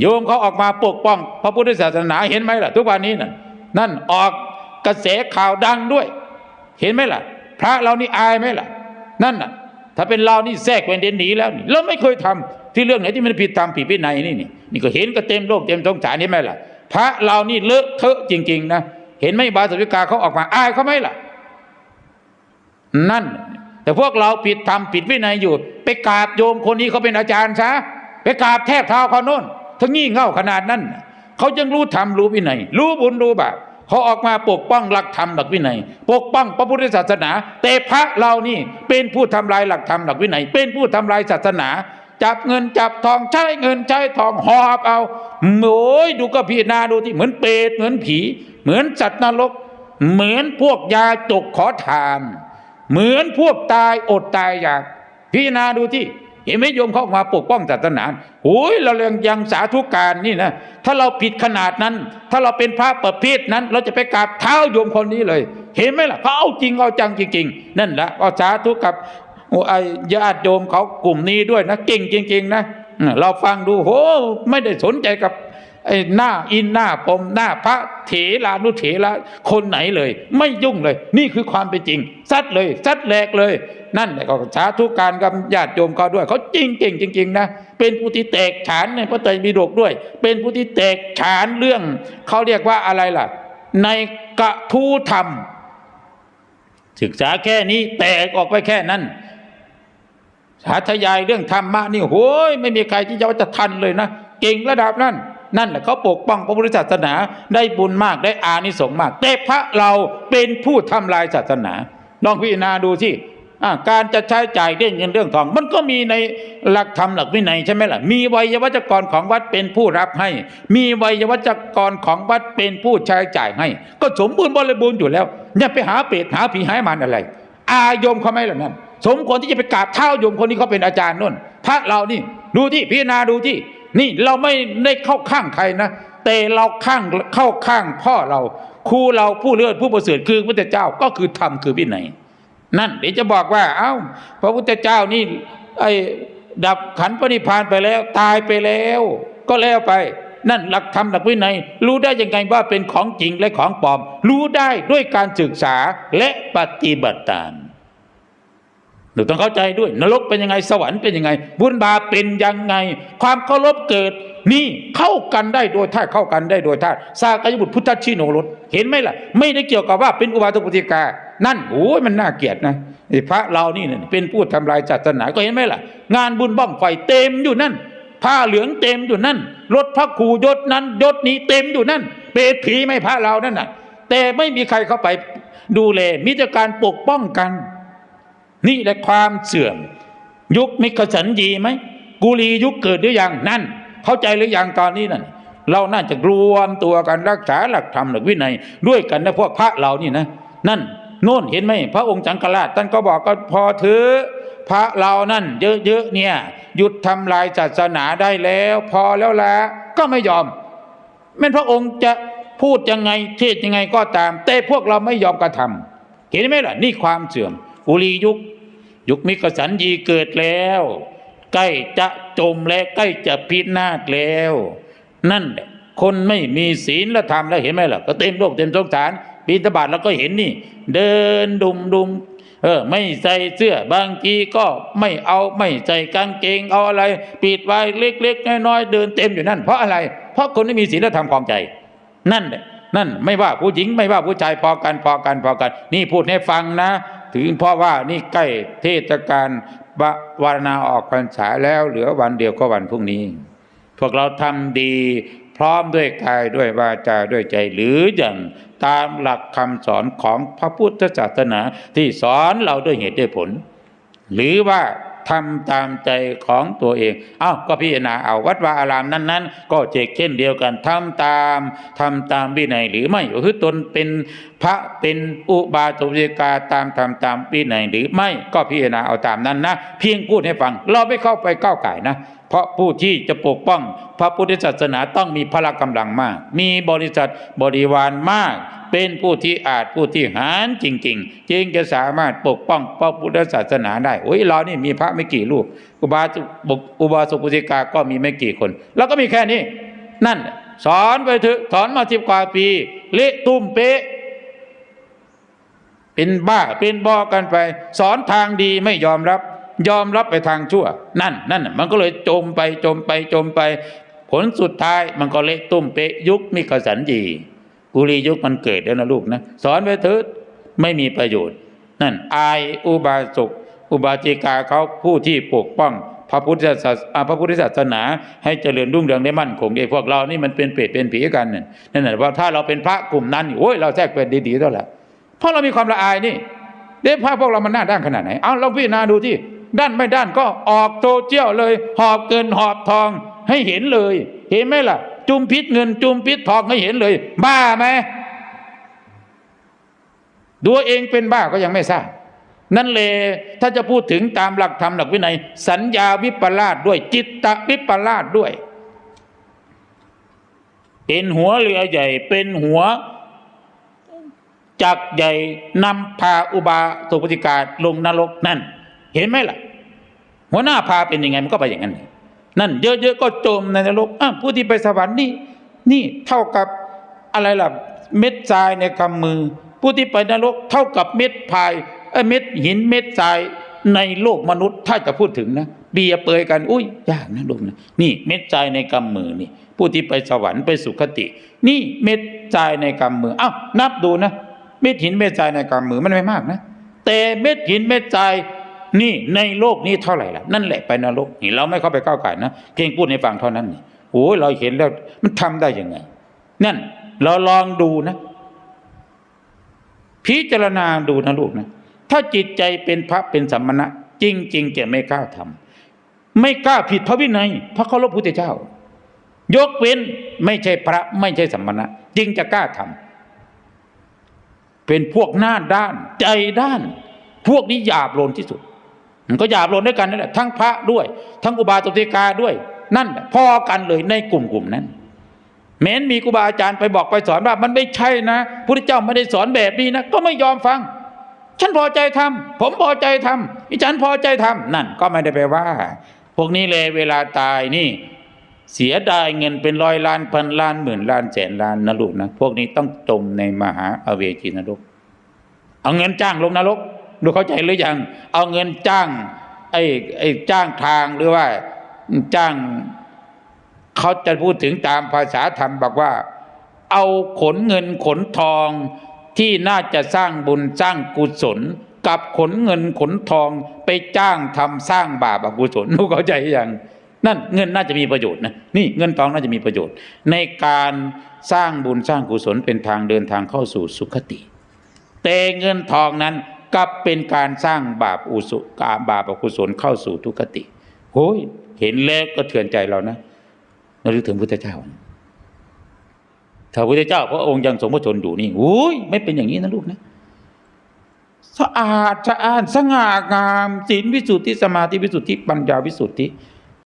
โยมเขาออกมาปกป้อง พระพุทธศาสนาเห็นไหมล่ะ ทุกวันนี้นั่นนั่นออกกระแสข่าวดังด้วย เห็นไหมล่ะ พระเรานี่อายไหมล่ะ นั่นน่ะ ถ้าเป็นเรานี่แทรกเป็นเดนหนีแล้วนี่เราไม่เคยทำที่เรื่องไหนที่มันผิดธรรมผิดวินัยนี่นี่นี่ก็เห็นก็เต็มโลกเต็มท้องสารเห็นไหมล่ะ พระเรานี่เลอะเทอะจริง ๆ นะเห็นไหมบาสวิกาเขาออกมาอายเขาไหมล่ะ นั่น แต่พวกเราผิดธรรมผิดวินัยอยู่ ไปกราบโยมคนนี้เขาเป็นอาจารย์ซะไปกราบแทบเท้าเขาโน่น ทั้งงี่เง่าขนาดนั้นเขายังรู้ธรรมรู้วินัยรู้บุญรู้บาปเขาออกมาปกป้องหลักธรรมหลักวินัย ปกป้องพระพุทธศาสนา แต่พระเรานี่เป็นผู้ทำลายหลักธรรมหลักวินัย เป็นผู้ทำลายศาสนา จับเงินจับทองใช้เงินใช้ทองหอบเอาโอ้ยดูก็พิจารณาดูที่เหมือนเปรตเหมือนผี เหมือนสัตว์นรก เหมือนพวกยาจกขอทาน เหมือนพวกตายอดตายอยากพิจารณาดูที่ เห็นไหมโยมเข้ามาปกป้องศาสนาโอ้ยเราเรียงยังสาธุการนี่นะ ถ้าเราผิดขนาดนั้น ถ้าเราเป็นพระประเภทนั้น เราจะไปกราบเท้าโยมคนนี้เลย เห็นไหมล่ะเขาเอาจริงเอาจังจริงๆ นั่นแหละก็สาธุกับอ้ไอ้ญาติโยมเขากลุ่มนี้ด้วยนะ เก่งจริง ๆ นะเราฟังดูโหไม่ได้สนใจกับ ไอ้หน้าอินหน้าปมหน้าพระเถรานุเถระคนไหนเลย ไม่ยุ่งเลย นี่คือความเป็นจริง ซัดเลยซัดแหลกเลย นั่นแหละก็สาธุการกับญาติโยมเขาด้วย เขาจริงเก่งจริง ๆ นะ เป็นผู้ที่แตกฉานในพระไตรปิฎกด้วย เป็นผู้ที่แตกฉานเรื่อง เขาเรียกว่าอะไรล่ะ ในกระทูธรรม ศึกษาแค่นี้แตกออกไปแค่นั้นสาธยายเรื่องธรรมะนี่โอ้ยไม่มีใครที่จะว่าจะทันเลยนะเก่งระดับนั้น นั่นแหละเขาปกป้องพระพุทธศาสนาได้บุญมากได้อานิสงส์มาก แต่พระเราเป็นผู้ทำลายศาสนาลองพิจารณาดูสิอ่การจะใช้จ่ายเรื่องเงินเรื่องทอง มันก็มีในหลักธรรมหลักวินัยใช่ไหมล่ะ มีวัยวัจกรของวัดเป็นผู้รับให้ มีวัยวัจกรของวัดเป็นผู้ใช้จ่ายให้ ก็สมบูรณ์บริบูรณ์อยู่แล้วอย่าไปหาเปรตหาผีหายมันอะไร อายมเขาไหมล่ะนั่นสมควรที่จะไปกราบเท้าโยมคนนี้เขาเป็นอาจารย์นู่นพระเรานี่ดูที่พิจารณาดูที่ นี่เราไม่ได้เข้าข้างใครนะ แต่เราข้างเข้าข้างพ่อเราครูเราผู้เลือดผู้ประเสริฐคือพระเจ้าก็คือธรรมคือวินัยนั่นเดี๋ยวจะบอกว่า เอ้า พระพุทธเจ้านี่ไอ้ดับขันปณิพานไปแล้ว ตายไปแล้ว ก็แล้วไป นั่นหลักธรรมหลักวินัย รู้ได้ยังไงว่าเป็นของจริงและของปลอม รู้ได้ด้วยการศึกษาและปฏิบัติตาม หนูต้องเข้าใจด้วย นรกเป็นยังไงสวรรค์เป็นยังไง บุญบาปเป็นยังไง ความเคารพเกิดนี่เข้ากันได้โดยท่าตุเข้ากันได้โดยท่าตุสากยบุตรพุทธชิโนรสเห็นไหมล่ะ ไม่ได้เกี่ยวกับว่าเป็นอุบาสกปฏิกา นั่นโอ้ยมันน่าเกลียดนะพระเรานี่เนี่ยเป็นผู้ทำลายศาสนาก็เห็นไหมล่ะ งานบุญบ้องไฟเต็มอยู่นั่น ผ้าเหลืองเต็มอยู่นั่นรถพระครูยศนั้นยศนี้เต็มอยู่นั่น เปรตผีไม่พระเรานั่นน่ะ แต่ไม่มีใครเข้าไปดูแลมีแต่การปกป้องกัน นี่แหละความเสื่อม ยุคมิกสันยีไหมกุลียุคเกิดหรือยังนั่น เข้าใจหรือยังตอนนี้นั่นเราน่าจะรวมตัวกันรักษาหลักธรรมหลักวินัย ด้วยกันนะพวกพระเรานี่นะ นั่นโน่นเห็นไหมพระองค์จังกราชท่านก็บอกก็พอถือ พระเรานั่น เยอะๆเนี่ย หยุดทำลายศาสนาได้แล้ว พอแล้วละก็ไม่ยอมแม้พระองค์จะพูดยังไงเทศยังไงก็ตาม แต่พวกเราไม่ยอมกระทำเห็นไหมล่ะ นี่ความเสื่อมอุลียุค ยุคมิกสันยีเกิดแล้ว ใกล้จะจมและใกล้จะพินาศแล้ว นั่นแหละคนไม่มีศีลและธรรมแล้วเห็นไหมล่ะก็เต็มโลกเต็มสงสารบินทบาทเราก็เห็นนี่ เดินดุมดุมเออไม่ใส่เสื้อบางทีก็ไม่เอาไม่ใส่กางเกงเอาอะไร ปิดไว้เล็กๆน้อยๆเดินเต็มอยู่นั่น เพราะอะไร เพราะคนไม่มีศีลธรรมคลองใจ นั่นแหละนั่นไม่ว่าผู้หญิงไม่ว่าผู้ชายพอกันพอกันพอกัน นี่พูดให้ฟังนะ ถึงเพราะว่านี่ใกล้เทศกาลบวารณาออกพรรษาแล้วเหลือวันเดียวก็วันพรุ่งนี้ พวกเราทำดีพร้อมด้วยกายด้วยวาจาด้วยใจ หรืออย่างตามหลักคำสอนของพระพุทธศาสนาที่สอนเราด้วยเหตุด้วยผล หรือว่า ทำตามใจของตัวเอง เอ้าก็พิจารณาเอาวัดวาอารามนั้น ๆ ก็เจกเช่นเดียวกันทำตามทำตามวินัยหรือไม่คือตนเป็นพระเป็นอุบาสกกาตามทำตามวินัยหรือไม่ก็พิจารณาเอาตามนั้นนะ เพียงพูดให้ฟัง เราไม่เข้าไปก้าวไก่นะ เพราะผู้ที่จะปกป้อง พระพุทธศาสนาต้องมีพละกำลังมาก มีบริษัทบริวารมาก เป็นผู้ที่อาจผู้ที่หารจริง ๆ จึงจะสามารถปกป้องพระพุทธศาสนาได้โอ้ยเรานี่มีพระไม่กี่รูป อุบาสกอุบาสกอุบาสิกาก็มีไม่กี่คน แล้วก็มีแค่นี้ นั่น สอนไปถอะสอนมาสิบกว่าปีเละตุ้มเป๊ะเป็นบ้าเป็นบอกันไป สอนทางดีไม่ยอมรับ ยอมรับไปทางชั่ว นั่นนั่นมันก็เลยจมไปจมไปจมไป ผลสุดท้ายมันก็เละตุ้มเปะยุคมิกสันยีกุลียุคมันเกิดแล้วนะลูกนะ สอนไปเถิดไม่มีประโยชน์ นั่นอายอุบาสกอุบาสิกาเขาผู้ที่ปกป้องพระพุทธศาสอ่าพระพุทธศาสนา ให้เจริญรุ่งเรืองได้มั่นคงไอ้พวกเรานี่มันเป็นเปรตเป็นผีกันนั่นนั่นแหละว่าถ้าเราเป็นพระกลุ่มนั้นโอ้ยเราแทรกเป็นดีๆเท่าไหร่เพราะเรามีความละอายนี่เด็กพระพวกเรามันหน้าด้านขนาดไหนเอาลองพิจารณาดูที่ ด้านไม่ด้านก็ออกโซเชียลเลย หอบเงินหอบทองให้เห็นเลย เห็นไหมล่ะ จุมพิษเงินจุมพิษทองให้เห็นเลย บ้าไหมดูเองเป็นบ้าก็ยังไม่ทราบนั่นเลยถ้าจะพูดถึงตามหลักธรรมหลักวินัย สัญญาวิปลาสด้วย จิตตวิปลาสด้วย เป็นหัวเรือใหญ่ เป็นหัวจักใหญ่นำพาอุบาสุปฏิกาลงนรกนั่น เห็นไหมล่ะ หัวหน้าพาเป็นยังไงมันก็ไปอย่างนั้น นั่น เยอะๆก็จมในนรกอ้าวผู้ที่ไปสวรรค์นี่ นี่เท่ากับอะไรล่ะเม็ดทรายในกำมือ ผู้ที่ไปนรกเท่ากับเม็ดพายเอ้ยเม็ดหินเม็ดทรายในโลกมนุษย์ถ้าจะพูดถึงนะเบียเปยกัน อุ้ยยากนะลูกนะนี่เม็ดทรายในกำมือนี่ ผู้ที่ไปสวรรค์ไปสุคติ นี่เม็ดทรายในกำมืออ้าวนับดูนะ เม็ดหินเม็ดทรายในกำมือมันไม่มากนะ แต่เม็ดหินเม็ดทราย นี่ในโลกนี้เท่าไหร่ล่ะนั่นแหละไปนรกนี่เราไม่เข้าไปก้าวไก่นะเพียงพูดให้ฟังเท่านั้นนี่โอ้ยเราเห็นแล้วมันทำได้ยังไง นั่น เราลองดูนะ พิจารณาดูนะลูกนะถ้าจิตใจเป็นพระเป็นสัมมณะ จริง ๆ จะไม่กล้าทำไม่กล้าผิดพระวินัยพระเคารพพุทธเจ้า ยกเว้นไม่ใช่พระไม่ใช่สัมมณะจึงจะกล้าทำเป็นพวกหน้าด้านใจด้าน พวกนี้หยาบโลนที่สุด มันก็หยาบโลนด้วยกันนั่นแหละทั้งพระด้วย ทั้งอุบาสกกาด้วย นั่นพอกันเลยในกลุ่มกลุ่มนั้นแม้นมีครูบาอาจารย์ไปบอกไปสอนว่ามันไม่ใช่นะพระเจ้าไม่ได้สอนแบบนี้นะก็ไม่ยอมฟัง ฉันพอใจทำผมพอใจทำอีฉันพอใจทำนั่นก็ไม่ได้แปลว่า พวกนี้เลยเวลาตายนี่ เสียดายเงินเป็นร้อยล้านพันล้านหมื่นล้านแสนล้านนะลูกนะพวกนี้ต้องจมในมหาอเวจีนรกเอาเงินจ้างลงนรก ดูเข้าใจหรือยังเอาเงินจ้างไอ้ไอ้จ้างทางหรือว่าจ้างเขาจะพูดถึงตามภาษาธรรมบอกว่า เอาขนเงินขนทองที่น่าจะสร้างบุญสร้างกุศล กับขนเงินขนทองไปจ้างทำสร้างบาปอกุศลรู้เข้าใจหรือยังนั่นเงินน่าจะมีประโยชน์นะนี่เงินทองน่าจะมีประโยชน์ ในการสร้างบุญสร้างกุศลเป็นทางเดินทางเข้าสู่สุขติ แต่เงินทองนั้น กลับเป็นการสร้างบาปอุสุกาบาปอกุศลเข้าสู่ทุกขติโอ้ยเห็นแล้วก็เถื่อนใจเรานะเราลึกถึงพุทธเจ้าถ้าพุทธเจ้าพระองค์ยังทรงพระชนอยู่นี่โอ้ยไม่เป็นอย่างนี้นะลูกนะสะอาดสะอาดสง่างามศีลวิสุทธิสมาธิวิสุทธิปัญญาวิสุทธิ